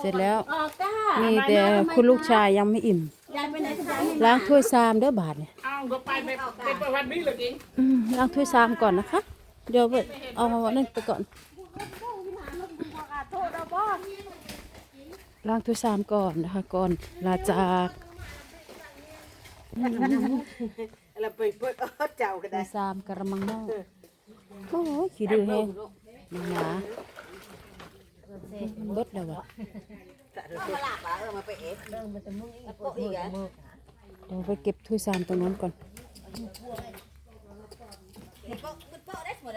เสร็จแล้วออกจ้ามีแต่คุณลูกชายยังไม่อิ่ม ยายไปไหนคุณยายไม่ล้างถ้วยซามเด้อบาทเนี่ยอ้าวก็ไปไปไปประวันนี้เลยกิงอืมล้างถ้วยซามก่อนนะคะ เดี๋ยวไปเอานั่นไปก่อน โทษเราบ่ล้างถ้วยซามก่อนนะคะ ก่อนลาจากเราไปเปิดเอาเจ้าก็ถ้วได้ยซามกระมังหม้อโอ้ยขี้ดื้อแฮงมันหนา มันเบิดแล้ววะเอามาลาบอะเออมาไปเอฟเริ่มมันจะมึงอีกโปะอีกอะเดี๋ยวไปเก็บถ้วยซามตรงนั้นก่อนโปะมันโปะได้หมด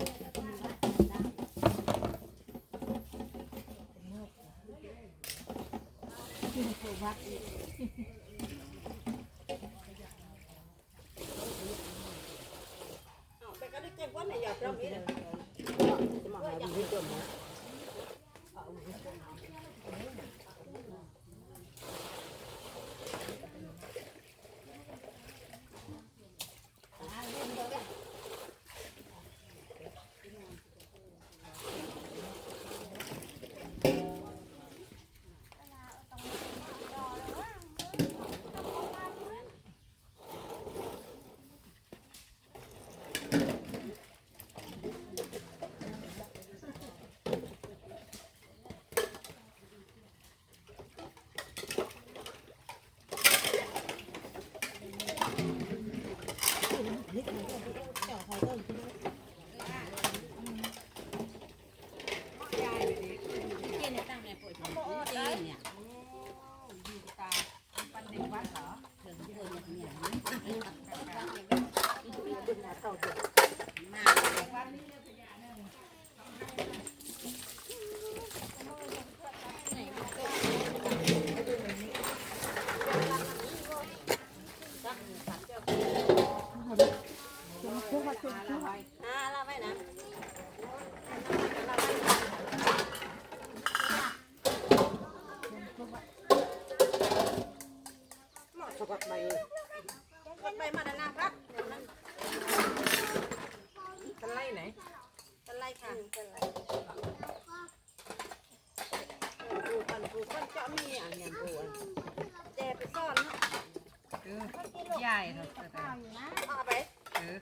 เคุณผู้พัก Đừng. หมดสกัดใบกดใบมาดานาครับเดี๋ยวมันกันไลไหนกันไลค่ะกันไลปูปันปูปันจะมีอะเนี่ยปูอะแจไปซ่อนเนาะใหญ่เถอะเอาไปเออ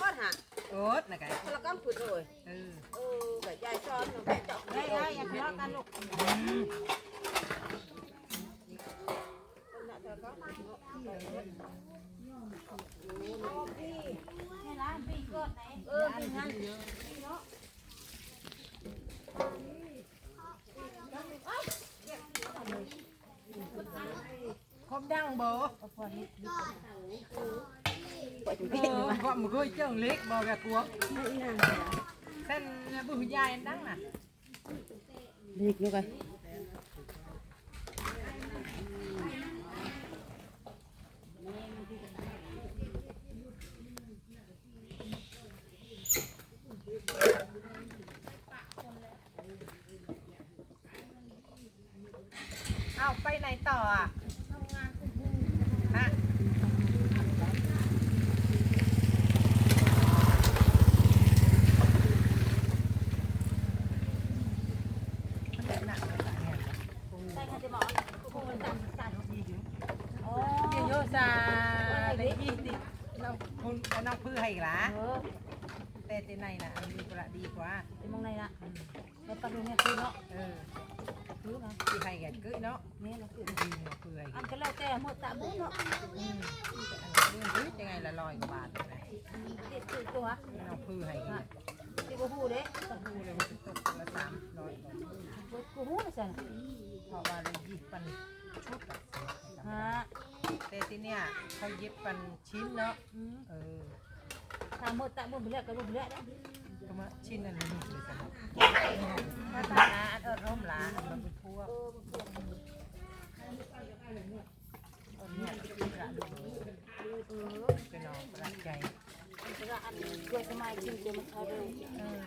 ก้อนหะโอ๊ตนะไก่แล้วก็ผุดเลยเออเออแบบยายซ้อนแบบเจาะไม่ได้อย่าทะเลาะกันลูก เออเป็นงั้นครบดังบ่เออก็มือก็เจ้าเล็กบ่แบบกลัวเส้นบุญยายดังน่ะ นี่ลูกไป เอาไปไหนต่ออะฮะมันเป็นหนักเลยเนี่ย ใส่ค่ะจะบอกคุณมันจังจังโอ้ เกี่ยวโยซาได้ยี่สิบ เราคุณเอาน้องพื้นให้อีกละเออแต่ที่ไหนน่ะมีกระดีกว่าเป็นมองไหนละแล้วปักเนี่ยคือเนาะเออคือนะที่ให้แกกึเนาะนี่เราคือดีเนาะเพื่อยอันก็แล้วแต่หมดตะบุเนาะอืมแต่อันนี้เรื่องยังไงละร้อยกว่าบาทเลยนะเด็ดคือตัวน้องพื้นให้เนี่ยที่กูพูดเด้ดูเลยมันจะตกคนละสามร้อยกว่ากูพูดนะจ๊ะเพราะว่าเราหยิบปันชุดอะฮะ แต่ที่เนี่ยเขาหยิบเปันชิ้นเนาะเออถ้าหมดตะบุเลือกก็บุเลือกก็มาชิ้นนั้นนี่เลยสนุกมาตาอันเออร่มหลาอันมันเป็นพวกอันเนี่ยกระดูกเป็นนองประใจแล้วอันช่วยสมัยจริงเดียวมันเขาเลยเออ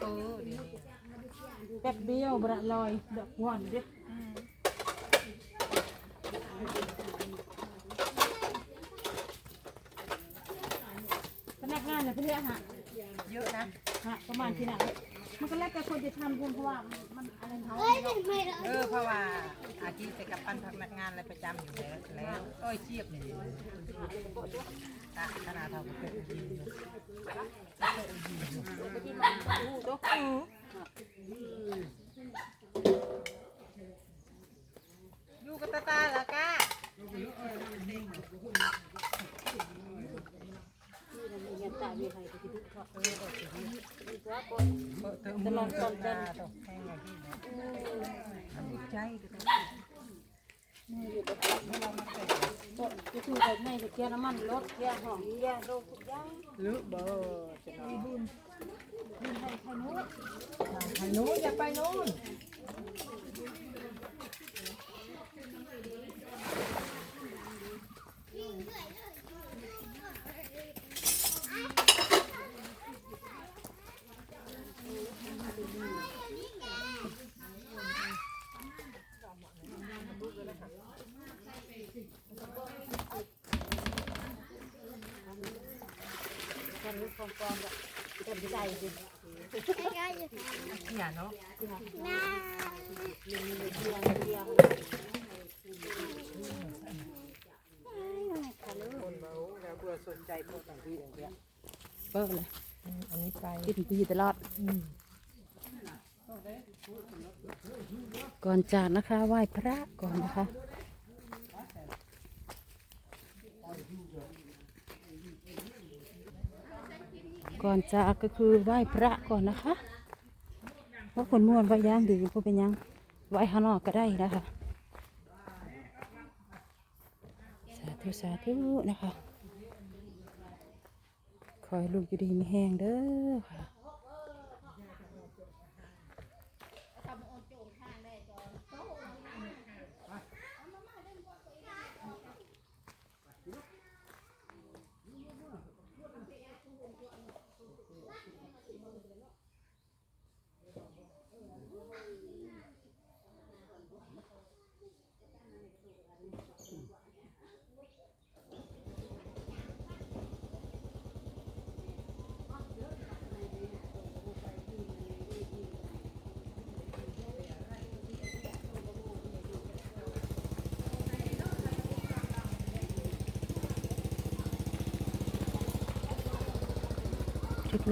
เออเดี๋ยวนี้แป๊บเดียวบระลอดอกหวานเด้ พนักงานเนี่ยเพื่อนฮะเยอะนะฮะประมาณที่ไหนมันก็แล้วแต่คนจะทำเพื่อนเพราะว่ามันอะไรเขาเออเพราะว่าอาชีพไปกับปั้นพนักงานอะไรประจำอยู่แล้วแล้วโอ้ยเชียบนี่ตาขนาดเท่ากับเป็นยินอยู่ อยู่กับตาตาเหรอกะตลอดตอนเดินใจก็ต้องก็คือแบบให้เกียร์น้ำมันรถเกียหอมเกียร์โลทุกอย่างลึกเบอร์จะนอนดินให้ใครนู้นไปนู้นอย่าไปนู้น ความกองแบบเป็นใจดิอย่าเนาะเกียร์เกียร์คนเบาแล้วเบื่อสนใจพวกต่างที่อย่างเงี้ยเปิดเลยอันนี้ไปกินปีตลอดก่อนจากนะคะไหว้พระก่อนนะคะ ก่อนจากก็คือไหว้พระก่อนนะคะเพราะคนม้วนไหว้ย่างดีเพราะเป็นยังไหว้ข้างนอกก็ได้นะคะสาธุสาธุนะคะคอยลูกอยู่ดีไม่แห้งเด้อค่ะ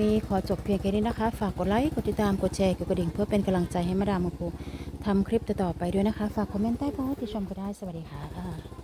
นี้ขอจบเพียงแค่นี้นะคะ ฝากกดไลค์ กดติดตาม กดแชร์ กดกระดิ่ง เพื่อเป็นกำลังใจให้มาดามมาคูทำคลิปต่อไปด้วยนะคะ ฝากคอมเมนต์ใต้โพสต์ที่ชมก็ได้ สวัสดีค่ะ